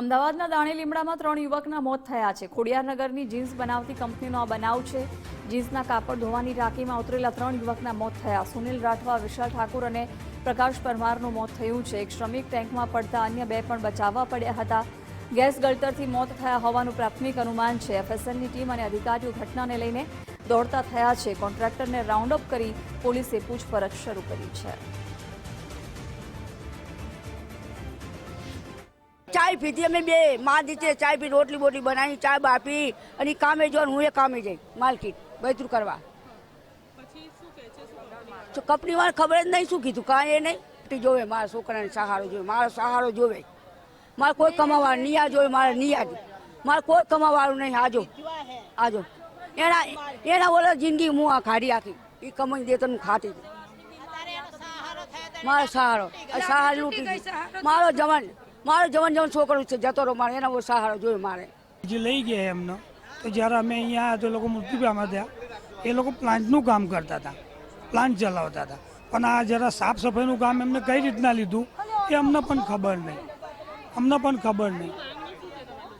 અમદાવાદના દાણી લીમડામાં ત્રણ યુવકના મોત થયા છે. ખોડિયારનગરની જીન્સ બનાવતી કંપનીનો આ બનાવ છે. જીન્સના કાપડ ધોવાની ટાંકીમાં ઉતરેલા ત્રણ યુવકના મોત થયા. સુનિલ રાઠવા, વિશાલ ઠાકુર અને પ્રકાશ પરમારનું મોત થયું છે. એક શ્રમિક ટેન્કમાં પડતા અન્ય બે પણ બચાવવા પડ્યા હતા. ગેસ ગળતરથી મોત થયા હોવાનું પ્રાથમિક અનુમાન છે. એફએસએલની ટીમ અને અધિકારીઓ ઘટનાને લઈને દોડતા થયા છે. કોન્ટ્રાક્ટરને રાઉન્ડ અપ કરી પોલીસે પૂછપરછ શરૂ કરી છે. ચાય પીધી. અમે બે માં દીતે ચાય પી રોટલી બોટલી બનાવી ચાય બાપી અને કામે જો હું એ કામે જઈ માલકીટ બૈતરું કરવા. તો કંપની વાળા ખબર જ નહીં શું કીધું કાંઈ એ નહીં. તે જોવે મારા છોકરાને સહારો જોવે મારો સહારો જોવે. મારે કોઈ કમાવાળું નિયા જોવે મારે નિયા મારે કોઈ કમાવાળું નહીં આજો આજો એના એના બોલે જિંદગી હું આ ખાડી આખી. એ કમાઈ દે તો હું ખાતી મારો સહારો સહારો લૂંટી મારો જવાન મારો જવાન જવાન છોકરો છે, જતો રહો મારે, એના સહારો જોયો મારે. જે લઈ ગયા એમને તો જ્યારે અમે અહીંયા તો લોકો મૃત્યુ પામ્યા હતા એ લોકો પ્લાન્ટનું કામ કરતા હતા, પ્લાન્ટ ચલાવતા હતા. પણ આ જરા સાફ સફાઈનું કામ એમને કઈ રીતના લીધું, એ અમને પણ ખબર નહીં. અમને પણ ખબર નહીં.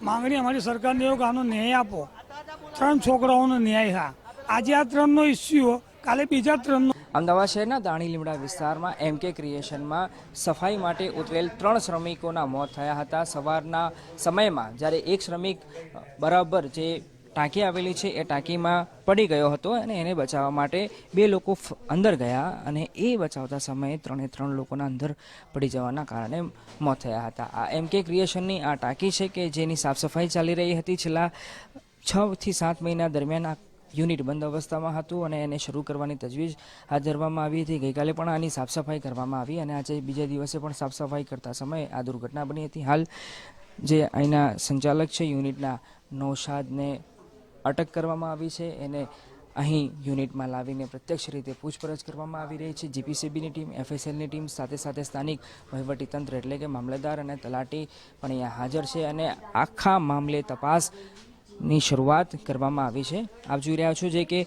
માંગણી અમારી સરકારને એવું કે આનો ન્યાય આપો. ત્રણ છોકરાઓનો ન્યાય હા. આજે આ ત્રણનો ઇસ્યુ કાલે બીજા ત્રણનો અમદાવાદ શહેરના દાણી લીમડા વિસ્તારમાં એમ કે ક્રિએશનમાં સફાઈ માટે ઉતરેલ ત્રણ શ્રમિકોના મોત થયા હતા. સવારના સમયમાં જ્યારે એક શ્રમિક બરાબર જે ટાંકી આવેલી છે એ ટાંકીમાં પડી ગયો હતો અને એને બચાવવા માટે બે લોકો અંદર ગયા અને એ બચાવતા સમયે ત્રણે ત્રણ લોકોના અંદર પડી જવાના કારણે મોત થયા હતા. આ એમ કે ક્રિએશનની આ ટાંકી છે કે જેની સાફ સફાઈ ચાલી રહી હતી. છેલ્લા છ થી સાત મહિના દરમિયાન આ યુનિટ બંધ અવસ્થામાં હતું અને એને શરૂ કરવાની તજવીજ હાથ ધરવામાં આવી હતી. ગઈકાલે પણ આની સાફ સફાઈ કરવામાં આવી અને આજે બીજા દિવસે પણ સાફ સફાઈ કરતા સમયે આ દુર્ઘટના બની હતી. હાલ જે અહીંના સંચાલક છે, યુનિટના નૌશાદને અટક કરવામાં આવી છે. એને અહીં યુનિટમાં લાવીને પ્રત્યક્ષ રીતે પૂછપરછ કરવામાં આવી રહી છે. જીપીસીબીની ટીમ, એફએસએલની ટીમ સાથે સાથે સ્થાનિક વહીવટીતંત્ર એટલે કે મામલતદાર અને તલાટી પણ અહીંયા હાજર છે અને આખા મામલે તપાસની શરૂઆત કરવામાં આવી છે. આપ જોઈ રહ્યા છો જે કે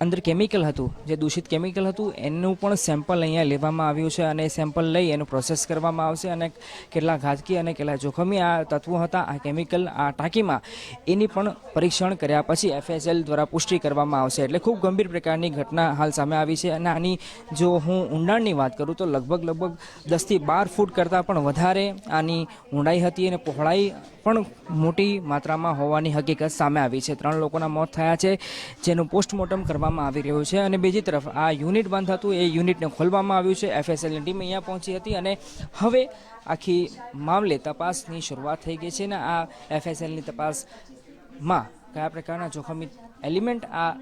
અંદર કેમિકલ હતું, જે દૂષિત કેમિકલ હતું, એનું પણ સેમ્પલ અહીંયા લેવામાં આવ્યું છે અને સેમ્પલ લઈ એનું પ્રોસેસ કરવામાં આવશે અને કેટલા ઘાતકી અને કેટલા જોખમી આ તત્વો હતા, આ કેમિકલ, આ ટાંકીમાં, એની પણ પરીક્ષણ કર્યા પછી એફએસએલ દ્વારા પુષ્ટિ કરવામાં આવશે. એટલે ખૂબ ગંભીર પ્રકારની ઘટના હાલ સામે આવી છે અને આની જો હું ઊંડાણની વાત કરું તો લગભગ લગભગ દસથી બાર ફૂટ કરતાં પણ વધારે આની ઊંડાઈ હતી અને પહોળાઈ પણ મોટી માત્રામાં હોવાની હકીકત સામે આવી છે. ત્રણ લોકોના મોત થયા છે, જેનું પોસ્ટમોર્ટમ કરવામાં આવી રહ્યું છે અને બીજી તરફ આ યુનિટ બંધ હતું, એ યુનિટને ખોલવામાં આવ્યું છે. એફએસએલની ટીમ અહીંયા પહોંચી હતી અને હવે આખી મામલે તપાસની શરૂઆત થઈ ગઈ છે ને આ એફએસએલની તપાસમાં કયા પ્રકારના જોખમી એલિમેન્ટ આ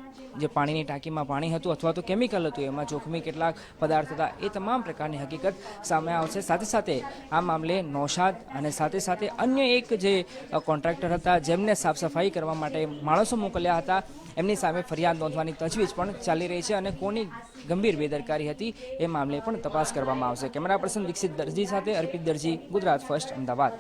જે પાણીની ટાંકીમાં પાણી હતું અથવા તો કેમિકલ હતું, એમાં જોખમી કેટલાક પદાર્થ હતા, એ તમામ પ્રકારની હકીકત સામે આવશે. સાથે સાથે આ મામલે નૌશાદ અને સાથે સાથે અન્ય એક જે કોન્ટ્રાક્ટર હતા, જેમને સાફ સફાઈ કરવા માટે માણસો મોકલ્યા હતા, એમની સામે ફરિયાદ નોંધવાની તજવીજ પણ ચાલી રહી છે અને કોની ગંભીર બેદરકારી હતી એ મામલે પણ તપાસ કરવામાં આવશે. કેમેરા પર્સન દીક્ષિત દરજી સાથે અર્પિત દરજી, ગુજરાત ફર્સ્ટ, અમદાવાદ.